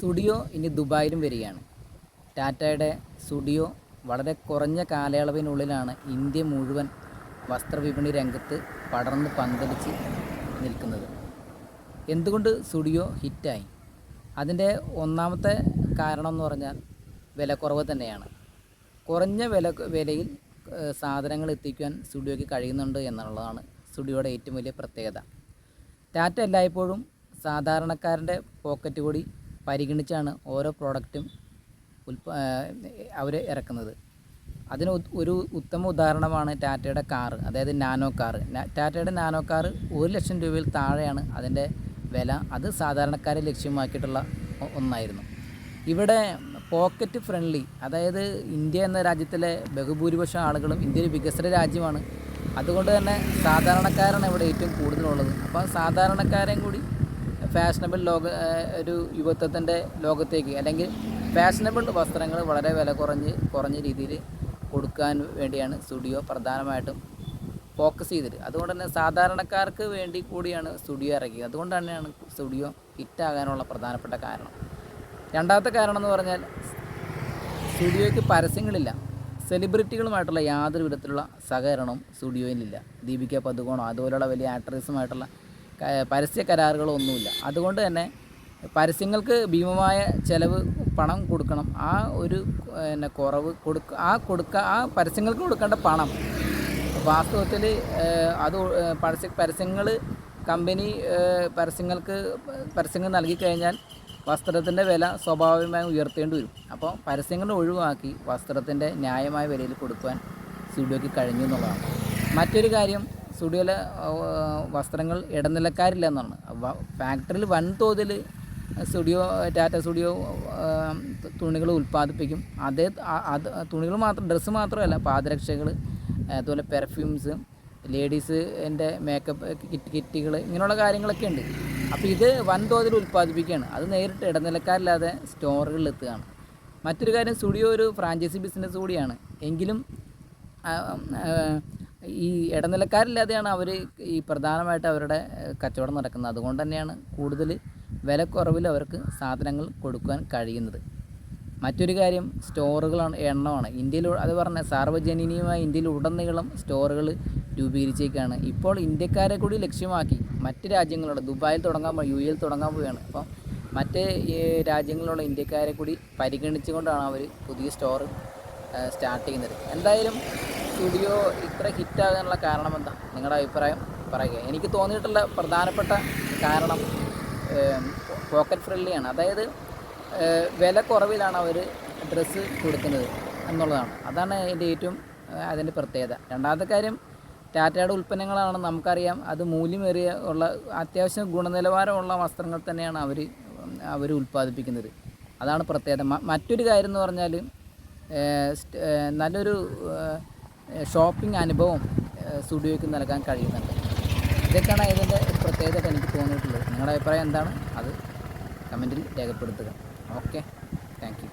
Studio ഇനി ദുബായിലും വരികയാണ്. ടാറ്റയുടെ സുഡിയോ വളരെ കുറഞ്ഞ കാലയളവിനുള്ളിലാണ് ഇന്ത്യ മുഴുവൻ വസ്ത്രവിപണി രംഗത്ത് പടർന്ന് പന്തലിച്ച് നിൽക്കുന്നത്. എന്തുകൊണ്ട് സുഡിയോ ഹിറ്റായി? അതിന്റെ ഒന്നാമത്തെ കാരണം എന്ന് പറഞ്ഞാൽ വിലക്കുറവ് തന്നെയാണ്. കുറഞ്ഞ വില വിലയിൽ സാധനങ്ങൾ എത്തിക്കുവാൻ സ്റ്റുഡിയോയ്ക്ക് കഴിയുന്നുണ്ട് എന്നുള്ളതാണ് സ്റ്റുഡിയോയുടെ ഏറ്റവും വലിയ പ്രത്യേകത. ടാറ്റ എല്ലായ്പ്പോഴും സാധാരണക്കാരന്റെ പോക്കറ്റ് കൂടി പരിഗണിച്ചാണ് ഓരോ പ്രോഡക്റ്റും ഉൽപ്പ അവർ ഇറക്കുന്നത്. അതിന് ഒരു ഉത്തമ ഉദാഹരണമാണ് ടാറ്റയുടെ കാറ് അതായത് നാനോ കാറ് ടാറ്റയുടെ നാനോ കാറ് ഒരു ലക്ഷം രൂപയിൽ താഴെയാണ് അതിന്റെ വില. അത് സാധാരണക്കാരെ ലക്ഷ്യമാക്കിയിട്ടുള്ള ഒന്നായിരുന്നു. ഇവിടെ പോക്കറ്റ് ഫ്രണ്ട്ലി അതായത് ഇന്ത്യ എന്ന രാജ്യത്തിലെ ബഹുഭൂരിപക്ഷം ആളുകളും ഇന്ത്യ ഒരു വികസന രാജ്യമാണ്. അതുകൊണ്ട് തന്നെ സാധാരണക്കാരാണ് ഇവിടെ ഏറ്റവും കൂടുതലുള്ളത്. അപ്പോൾ സാധാരണക്കാരെയും കൂടി ഫാഷനബിൾ ലോക ഒരു യുവത്വത്തിന്റെ ലോകത്തേക്ക് അല്ലെങ്കിൽ ഫാഷനബിൾ വസ്ത്രങ്ങൾ വളരെ വില കുറഞ്ഞ് കുറഞ്ഞ രീതിയിൽ കൊടുക്കാൻ വേണ്ടിയാണ് സ്റ്റുഡിയോ പ്രധാനമായിട്ടും ഫോക്കസ് ചെയ്തത്. അതുകൊണ്ട് തന്നെ സാധാരണക്കാർക്ക് വേണ്ടി കൂടിയാണ് സ്റ്റുഡിയോ ഇറക്കിയത് അതുകൊണ്ട് തന്നെയാണ് സ്റ്റുഡിയോ ഹിറ്റാകാനുള്ള പ്രധാനപ്പെട്ട കാരണം. രണ്ടാമത്തെ കാരണം എന്ന് പറഞ്ഞാൽ സ്റ്റുഡിയോയ്ക്ക് പരസ്യങ്ങളില്ല. സെലിബ്രിറ്റികളുമായിട്ടുള്ള യാതൊരു വിധത്തിലുള്ള സഹകരണവും സ്റ്റുഡിയോയിലില്ല ദീപിക പതുകോണോ അതുപോലുള്ള വലിയ ആക്ട്രസുമായിട്ടുള്ള പരസ്യ കരാറുകളൊന്നുമില്ല അതുകൊണ്ട് തന്നെ പരസ്യങ്ങൾക്ക് ഭീമമായ ചിലവ് പണം കൊടുക്കണം. ആ ഒരു പിന്നെ കുറവ് കൊടുക്ക ആ കൊടുക്ക ആ പരസ്യങ്ങൾക്ക് കൊടുക്കേണ്ട പണം വാസ്തവത്തിൽ അത് പരസ്യ പരസ്യങ്ങൾ കമ്പനി പരസ്യങ്ങൾക്ക് പരസ്യങ്ങൾ നൽകിക്കഴിഞ്ഞാൽ വസ്ത്രത്തിന്റെ വില സ്വാഭാവികമായും ഉയർത്തേണ്ടി വരും. അപ്പോൾ പരസ്യങ്ങൾ ഒഴിവാക്കി വസ്ത്രത്തിന്റെ ന്യായമായ വിലയിൽ കൊടുക്കുവാൻ സ്റ്റുഡിയോയ്ക്ക് കഴിഞ്ഞു എന്നുള്ളതാണ്. മറ്റൊരു കാര്യം സ്റ്റുഡിയോയിലെ വസ്ത്രങ്ങൾ ഇടനിലക്കാരില്ല എന്നാണ് ഫാക്ടറിയിൽ വൻതോതിൽ സ്റ്റുഡിയോ ടാറ്റ സ്റ്റുഡിയോ തുണികൾ ഉൽപ്പാദിപ്പിക്കും. അതേ അത് തുണികൾ മാത്രം ഡ്രസ്സ് മാത്രമല്ല പാദരക്ഷകൾ അതുപോലെ പെർഫ്യൂംസ് ലേഡീസ് എന്റെ മേക്കപ്പ് കിറ്റ് കിറ്റുകൾ ഇങ്ങനെയുള്ള കാര്യങ്ങളൊക്കെ ഉണ്ട്. അപ്പോൾ ഇത് വൻതോതിൽ ഉൽപ്പാദിപ്പിക്കുകയാണ്. അത് നേരിട്ട് ഇടനിലക്കാരില്ലാതെ സ്റ്റോറുകളിൽ എത്തുകയാണ്. മറ്റൊരു കാര്യം സ്റ്റുഡിയോ ഒരു ഫ്രാഞ്ചൈസി ബിസിനസ് കൂടിയാണ്. എങ്കിലും ഈ ഇടനിലക്കാരില്ലാതെയാണ് അവർ ഈ പ്രധാനമായിട്ട് അവരുടെ കച്ചവടം നടക്കുന്നത്. അതുകൊണ്ട് തന്നെയാണ് കൂടുതൽ വിലക്കുറവിൽ അവർക്ക് സാധനങ്ങൾ കൊടുക്കാൻ കഴിയുന്നത്. മറ്റൊരു കാര്യം സ്റ്റോറുകളാണ് എണ്ണമാണ്. ഇന്ത്യയിൽ അത് പറഞ്ഞ സാർവജനീയമായ ഇന്ത്യയിൽ ഉടനീളം സ്റ്റോറുകൾ രൂപീകരിച്ചേക്കാണ്. ഇപ്പോൾ ഇന്ത്യക്കാരെ കൂടി ലക്ഷ്യമാക്കി മറ്റ് രാജ്യങ്ങളുള്ള ദുബായിൽ തുടങ്ങാൻ യു എയിൽ തുടങ്ങാൻ പോവുകയാണ്. അപ്പം മറ്റ് രാജ്യങ്ങളിലുള്ള ഇന്ത്യക്കാരെ കൂടി പരിഗണിച്ചുകൊണ്ടാണ് അവർ പുതിയ സ്റ്റോർ സ്റ്റാർട്ട് ചെയ്യുന്നത്. എന്തായാലും സ്റ്റുഡിയോ ഇത്ര ഹിറ്റാകാനുള്ള കാരണം എന്താ നിങ്ങളുടെ അഭിപ്രായം പറയുക. എനിക്ക് തോന്നിയിട്ടുള്ള പ്രധാനപ്പെട്ട കാരണം പോക്കറ്റ് ഫ്രണ്ട്ലിയാണ് അതായത് വില കുറവിലാണ് അവർ ഡ്രസ്സ് കൊടുക്കുന്നത് എന്നുള്ളതാണ്. അതാണ് അതിന്റെ ഏറ്റവും അതിന്റെ പ്രത്യേകത. രണ്ടാമത്തെ കാര്യം ടാറ്റയുടെ ഉൽപ്പന്നങ്ങളാണ് നമുക്കറിയാം. അത് മൂല്യമേറിയ ഉള്ള അത്യാവശ്യം ഗുണനിലവാരമുള്ള വസ്ത്രങ്ങൾ തന്നെയാണ് അവർ അവർ ഉൽപ്പാദിപ്പിക്കുന്നത്. അതാണ് പ്രത്യേകത. മറ്റൊരു കാര്യം എന്ന് പറഞ്ഞാൽ നല്ലൊരു ഷോപ്പിംഗ് അനുഭവം സ്റ്റുഡിയോയ്ക്ക് നൽകാൻ കഴിയുന്നുണ്ട്. ഇതൊക്കെയാണ് ഇതിന്റെ പ്രത്യേകത എനിക്ക് തോന്നിയിട്ടുള്ളത്. നിങ്ങളുടെ അഭിപ്രായം എന്താണ്? അത് കമന്റിൽ രേഖപ്പെടുത്തുക. Okay thank